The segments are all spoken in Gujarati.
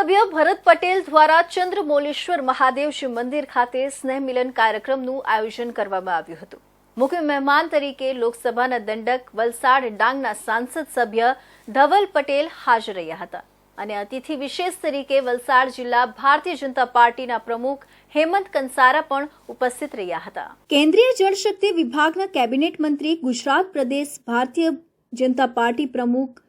ધારાસભ્ય ભરત પટેલ દ્વારા ચંદ્રમોલેશ્વર મહાદેવજી મંદિર ખાતે સ્નેહ મિલન કાર્યક્રમનું આયોજન કરવામાં આવ્યું હતું. મુખ્ય મહેમાન તરીકે લોકસભાના દંડક વલસાડ ડાંગના સાંસદ સભ્ય ધવલ પટેલ હાજર રહ્યા હતા. અને અતિથિ વિશેષ તરીકે વલસાડ જિલ્લા ભારતીય જનતા પાર્ટીના પ્રમુખ હેમંત કંસારા પણ ઉપસ્થિત રહ્યા હતા. કેન્દ્રીય જળશક્તિ વિભાગના કેબિનેટ મંત્રી ગુજરાત પ્રદેશ ભારતીય જનતા પાર્ટી પ્રમુખ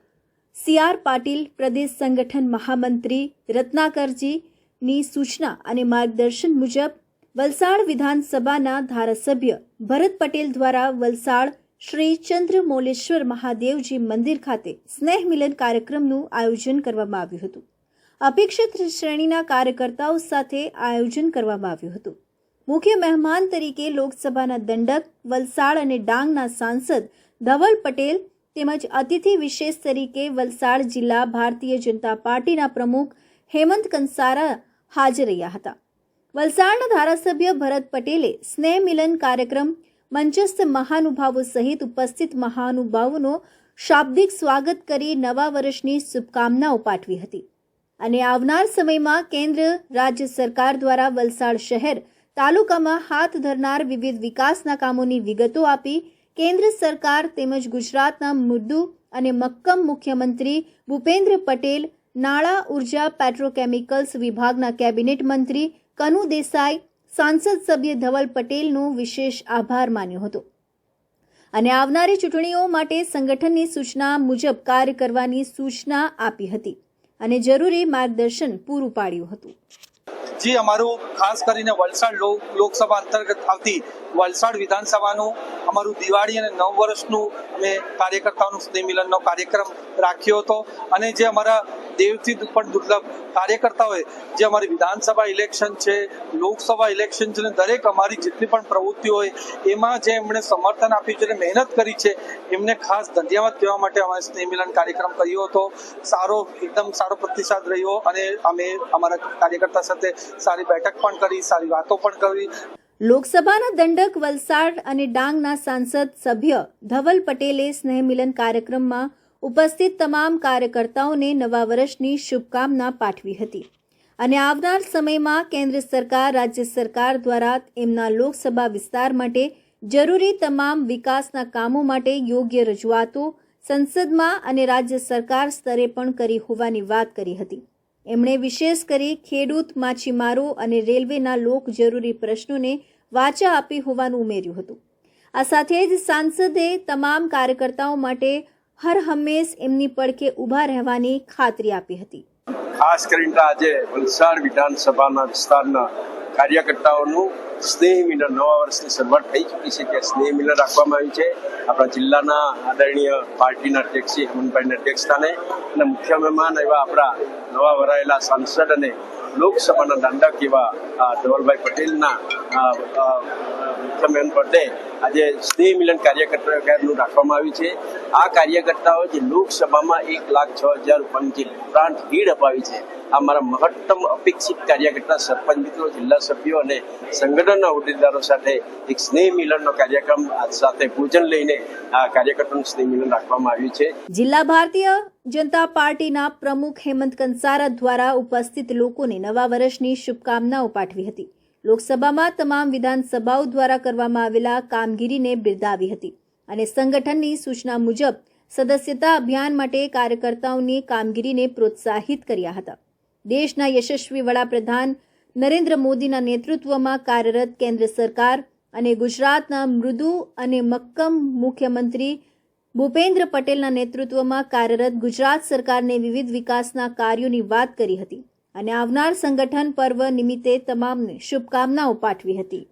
સી આર પાટીલ પ્રદેશ સંગઠન મહામંત્રી રત્નાકરજીની સૂચના અને માર્ગદર્શન મુજબ વલસાડ વિધાનસભાના ધારાસભ્ય ભરત પટેલ દ્વારા વલસાડ શ્રી ચંદ્રમૌલેશ્વર મહાદેવજી મંદિર ખાતે સ્નેહ મિલન કાર્યક્રમનું આયોજન કરવામાં આવ્યું હતું. અપેક્ષિત શ્રેણીના કાર્યકર્તાઓ સાથે આયોજન કરવામાં આવ્યું હતું. મુખ્ય મહેમાન તરીકે લોકસભાના દંડક, વલસાડ અને ડાંગના સાંસદ ધવલ પટેલ તેમજ અતિથિ વિશેષ તરીકે વલસાડ જિલ્લા ભારતીય જનતા પાર્ટીના પ્રમુખ હેમંત કંસારા હાજર રહ્યા હતા. વલસાડના ધારાસભ્ય ભરત પટેલે સ્નેહ મિલન કાર્યક્રમ, મંચસ્થ મહાનુભાવો સહિત ઉપસ્થિત મહાનુભાવોનો શાબ્દિક સ્વાગત કરી નવા વર્ષની શુભકામનાઓ પાઠવી હતી. અને આવનાર સમયમાં કેન્દ્ર રાજ્ય સરકાર દ્વારા વલસાડ શહેર તાલુકામાં હાથ ધરનાર વિવિધ વિકાસના કામોની વિગતો આપી કેન્દ્ર સરકાર તેમજ ગુજરાતના મુદ્દુ અને મક્કમ મુખ્યમંત્રી ભૂપેન્દ્ર પટેલ નાણાં ઊર્જા પેટ્રોકેમિકલ્સ વિભાગના કેબિનેટ મંત્રી કનુ દેસાઈ, સાંસદ સભ્ય ધવલ પટેલનો વિશેષ આભાર માન્યો હતો. અને આવનારી ચૂંટણીઓ માટે સંગઠનની સૂચના મુજબ કાર્ય કરવાની સૂચના આપી હતી અને જરૂરી માર્ગદર્શન પૂરું પાડ્યું હતું. જે અમારું ખાસ કરીને વલસાડ લોક- લોકસભા અંતર્ગત આવતી વલસાડ વિધાનસભાનું અમારું દિવાળી અને નવ વર્ષનું અમે કાર્યકર્તાઓનું સ્નેહ મિલનનો કાર્યક્રમ રાખ્યો હતો. અને જે અમારા દેવથી પણ દુર્લભ કાર્યકર્તાઓએ જે અમારી વિધાનસભા ઇલેક્શન છે, લોકસભા ઇલેક્શન છે દરેક અમારી જેટલી પણ પ્રવૃત્તિઓ હોય, એમાં જે એમણે સમર્થન આપ્યું છે અને મહેનત કરી છે, એમને ખાસ ધન્યવાદ કહેવા માટે અમારે સ્નેહ મિલન કાર્યક્રમ કર્યો હતો. સારો, એકદમ સારો પ્રતિસાદ રહ્યો અને અમે અમારા કાર્યકર્તા સાથે સારી બેઠક પણ કરી, સારી વાતો પણ કરી. લોકસભાના દંડક વલસાડ અને ડાંગના સાંસદ સભ્ય ધવલ પટેલે સ્નેહ મિલન કાર્યક્રમમાં ઉપસ્થિત તમામ કાર્યકર્તાઓને નવા વર્ષની શુભકામના પાઠવી હતી. અને આવનાર સમયમાં કેન્દ્ર સરકાર, રાજ્ય સરકાર દ્વારા એમના લોકસભા વિસ્તાર માટે જરૂરી તમામ વિકાસના કામો માટે યોગ્ય રજૂઆતો સંસદમાં અને રાજ્ય સરકાર સ્તરે પણ કરી હોવાની વાત કરી હતી. એમણે વિશેષ કરી ખેડૂત માછીમારો અને રેલવેના લોક જરૂરી પ્રશ્નોને વાચા આપી હોવાનું ઉમેર્યું હતું. આ સાથે જ સાંસદે તમામ કાર્યકર્તાઓ માટે હર હંમેશ એમની પડખે ઊભા રહેવાની ખાતરી આપી હતી. ખાસ કરીને આજે વલસાડ વિધાનસભાના વિસ્તારના કાર્યકર્તાઓનું સ્નેહ મિલન, નવા વર્ષની શરૂઆત થઈ ચૂકી છે કે સ્નેહ મિલન રાખવામાં આવ્યું છે. આપણા જિલ્લાના આદરણીય પાર્ટીના અધ્યક્ષ શ્રી હેમંતભાઈના અધ્યક્ષસ્થાને અને મુખ્ય મહેમાન એવા આપણા નવા વરાયેલા સાંસદ અને લોકસભાના દાંડક એવા ધવલભાઈ પટેલના મુખ્ય મહેમાન પદે આજે સ્નેહ મિલન કાર્યકર્તાનું રાખવામાં આવ્યું છે. આ કાર્યકર્તાઓ જે લોકસભામાં એક લાખ છ હજાર પંચી ઉપરાંત ભીડ અપાવી છે, આ મારા મહત્તમ અપેક્ષિત કાર્યકર્તા, સરપંચ મિત્રો, જિલ્લા સભ્યો અને સંગઠનના હોદ્દેદારો સાથે એક સ્નેહ મિલનનો કાર્યક્રમ સાથે પૂજન લઈને આ કાર્યકર્તાનું સ્નેહ મિલન રાખવામાં આવ્યું છે. જિલ્લા ભારતીય જનતા પાર્ટીના પ્રમુખ હેમંત કંસારા દ્વારા ઉપસ્થિત લોકોને નવા વર્ષની શુભકામનાઓ પાઠવી હતી. લોકસભામાં તમામ વિધાનસભાઓ દ્વારા કરવામાં આવેલા કામગીરીને બિરદાવી હતી અને સંગઠનની સૂચના મુજબ સદસ્યતા અભિયાન માટે કાર્યકર્તાઓની કામગીરીને પ્રોત્સાહિત કર્યા હતા. દેશના યશસ્વી વડાપ્રધાન નરેન્દ્ર મોદીના નેતૃત્વમાં કાર્યરત કેન્દ્ર સરકાર અને ગુજરાતના મૃદુ અને મક્કમ મુખ્યમંત્રી ભૂપેન્દ્ર પટેલના નેતૃત્વમાં કાર્યરત ગુજરાત સરકારને વિવિધ વિકાસના કાર્યોની વાત કરી હતી. અને આવનાર સંગઠન પર્વ નિમિત્તે તમામને શુભકામનાઓ પાઠવી હતી.